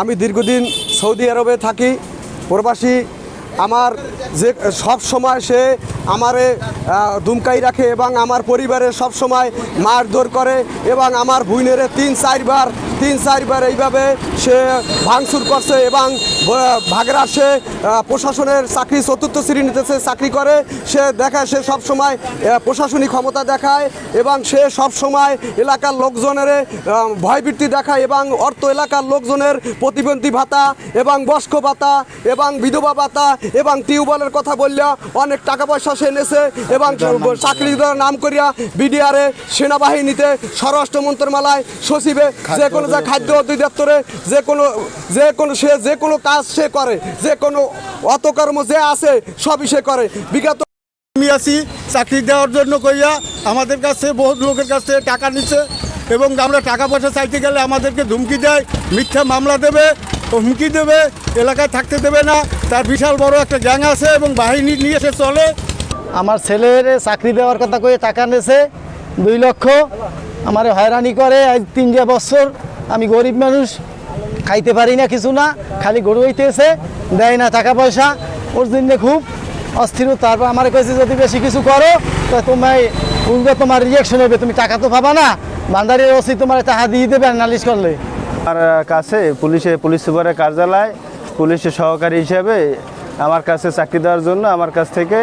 আমি দীর্ঘদিন সৌদি আরবে থাকি, প্রবাসী। আমার যে সব সময় সে আমারে দুমকাই রাখে এবং আমার পরিবারের সব সময় মারধর করে এবং আমার ভুইনেরে তিন চারবার তিন চারবার এইভাবে সে ভাঙচুর করছে এবং ভাগরা সে প্রশাসনের চাকরি চতুর্থ শ্রেণীতে সে চাকরি করে। সে দেখায় সে সব সময় প্রশাসনিক ক্ষমতা দেখায় এবং সে সব সময় এলাকার লোকজনের ভয়ভীতি দেখায় এবং অর্থ এলাকার লোকজনের প্রতিবন্ধী ভাতা এবং বস্ক ভাতা এবং বিধবা ভাতা এবং টিউবওয়েলের কথা বললে অনেক টাকা পয়সা সে এনেছে এবং চাকরি নাম করিয়া। বিডিআরে সেনাবাহিনীতে স্বরাষ্ট্র মন্ত্রণালয় সচিবে যে কোনো যা খাদ্য অধিদপ্তরে যে কোনো যে কোনো, সে যে কোনো কাজ সে করে, যে কোনো অতকর্ম যে আছে, সবই সে করে। বিগত আমি আছি, চাকরি দেওয়ার জন্য কইয়া আমাদের কাছে বহুত লোকের কাছে টাকা নিচ্ছে এবং আমরা টাকা পয়সা চাইতে গেলে আমাদেরকে ধুমকি দেয়, মিথ্যা মামলা দেবে হুমকি দেবে, এলাকায় থাকতে দেবে না। তার বিশাল বড় একটা গ্যাং আছে এবং বাহিনী নিয়ে সে চলে। আমার ছেলের চাকরি দেওয়ার কথা কয়ে টাকা নেছে, দুই লক্ষ। আমার হয়রানি করে, আজ তিন যে বছর। আমি গরিব মানুষ, খাইতে পারি না কিছু না, খালি গরু হইতেছে, দেয় না টাকা পয়সা, ওর জন্য খুব অস্থির তারপর আমার কাছে যদি বেশি কিছু করো, তো তোমায় উল্টো তোমার রিয়াকশন হবে, তুমি টাকা তো পাবা না। বান্দারের ওসি তোমার টাকা দিয়ে দেবে নালিশ করলে। আমার কাছে পুলিশে, পুলিশ সুপারের কার্যালয়, পুলিশের সহকারী হিসেবে আমার কাছে চাকরি দেওয়ার জন্য আমার কাছ থেকে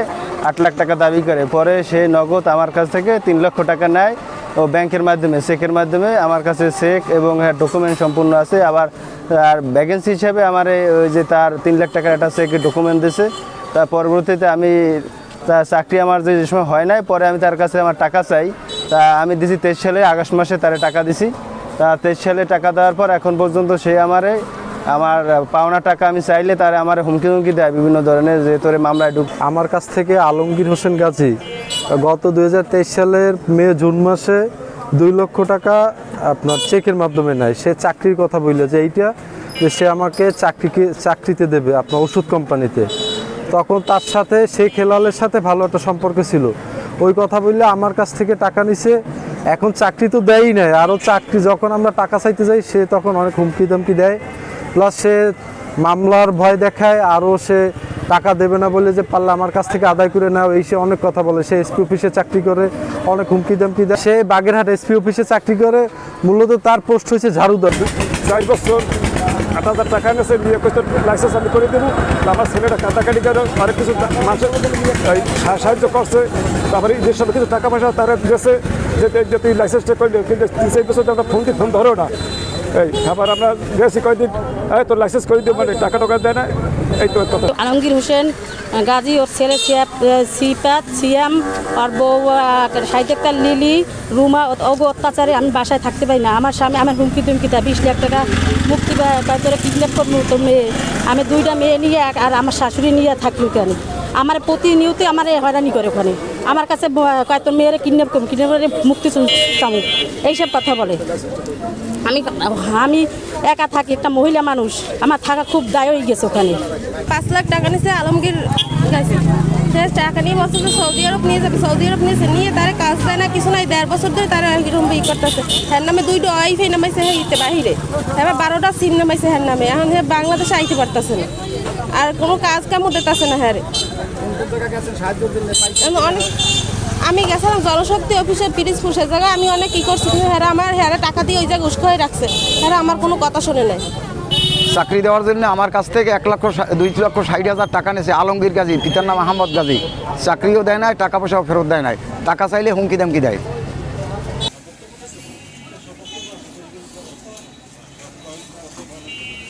আট লাখ টাকা দাবি করে। পরে সে নগদ আমার কাছ থেকে তিন লক্ষ টাকা নেয়। ও ব্যাংকের মাধ্যমে, চেকের মাধ্যমে। আমার কাছে চেক এবং ডকুমেন্ট সম্পূর্ণ আছে। আবার, আর ভ্যাকেন্সি হিসেবে আমার ওই যে তার তিন লাখ টাকার একটা চেকের ডকুমেন্ট দিছে। তার পরবর্তীতে আমি তা চাকরি আমার যে সময় হয় নাই, পরে আমি তার কাছে আমার টাকা চাই। তা আমি দিছি তেইশ সালে, আগস্ট মাসে তারে টাকা দিছি। তা তেইশ সালে টাকা দেওয়ার পর এখন পর্যন্ত সে আমারে, আমার পাওনা টাকা আমি চাইলে তারে আমার হুমকি হুমকি দেয় বিভিন্ন ধরনের, যে তোরে মামলায় ঢুক আমার কাছ থেকে আলমগীর হোসেন গাজী গত দু হাজার তেইশ সালের মে, জুন মাসে দুই লক্ষ টাকা আপনার চেকের মাধ্যমে নেয়। সে চাকরির কথা বলল যে এইটা যে সে আমাকে চাকরিকে চাকরিতে দেবে আপনার ওষুধ কোম্পানিতে। তখন তার সাথে শেখ হেলালের সাথে ভালো একটা সম্পর্ক ছিল। ওই কথা বললে আমার কাছ থেকে টাকা নিছে, এখন চাকরি তো দেয়ই নাই। আরও চাকরি যখন আমরা টাকা চাইতে যাই, সে তখন অনেক হুমকি ধমকি দেয়। প্লাস সে মামলার ভয় দেখায়, আরও সে টাকা দেবে না বলে যে পারলে আমার কাছ থেকে আদায় করে নাও। এই সে অনেক কথা বলে। সে এসপি অফিসে চাকরি করে, অনেক হুমকি দামকি দেয়। সে বাগেরহাট এসপি অফিসে চাকরি করে, মূলত তার পোস্ট হয়েছে ঝাড়ুদার চার বছর, আট হাজার টাকা এনেছে নিয়ে কইতে লাইসেন্স আমি করে দেবো। আমার ছেলেটা কাটাকাটি করে অনেক কিছু মানুষের মধ্যে সাহায্য করছে। তারপরে যে সব কিছু টাকা পয়সা তারা দিয়েছে, যে তুই লাইসেন্সটা করলি, কিন্তু তিন চার বছর আমরা ফোন দিয়ে ফোন ধরো না। এই, আবার আমরা গেছি কয়েকদিন এই তোর লাইসেন্স করে দিও মানে টাকা টাকা দেয় না, এই তো কথা। আলমগীর হোসেন, গাজী, ওর ছেলে সিপাত, সিয়াম, আর বউ সাহিত্যটা লিলি, রুমা ওগো অত্যাচারে আমি বাসায় থাকতে পারি না। আমার স্বামী, আমার হুমকি তুমকি দেয়, বিশ লাখ টাকা মুক্তি তোরা কিডন্যাপ করব তো মেয়ে। আমি দুইটা মেয়ে নিয়ে আর আমার শাশুড়ি নিয়ে থাকল কেন? আমার প্রতিনিয়ত আমার হয়রানি করে ওখানে। আমার কাছে ব- কয়, তোর মেয়েরে কিডন্যাপ করব কিডন্যাপ করে মুক্তি চামু এইসব কথা বলে। আমি আমি একা থাকি, একটা মহিলা মানুষ। আমার থাকা খুব দায় হয়ে গেছে ওখানে। পাঁচ লাখ টাকা নিয়েছে আলমগীর সে টাকা নিয়ে বলছে সৌদি আরব নিয়ে যাবে, সৌদি আরব নিয়েছে নিয়ে তার কাজ দেয় না, কিছু নাই, দেড় বছর ধরে তারা এরকম ই করতেছে। হ্যার নামে দুইটা ওয়াইফাই নামাইছে হ্যাঁ ইতে বাহিরে। এবার বারোটা সিম নামাইছে হ্যার নামে। এখন বাংলাদেশে আইতে পারতেছে না। আর কোনো কাজ কামও দিতেছে না হ্যাঁ অনেক আমি গেছিলাম জলশক্তি অফিসে পিরিজপুর সে জায়গায় আমি অনেক কি করছি কিন্তু হ্যাঁ আমার হ্যাঁ টাকা দিয়ে ওই জায়গায় উস্কাই রাখছে। হ্যাঁ আমার কোনো কথা শুনে নাই। চাকরি দেওয়ার জন্য আমার কাছ থেকে এক লক্ষ দুই লক্ষ ষাট হাজার টাকা নিয়েছে। আলমগীর গাজী পিতার নাম আহমদ গাজী। চাকরিও দেয় নাই টাকা পয়সাও ফেরত দেয় নাই। টাকা চাইলে হুমকি দামকি দেয়।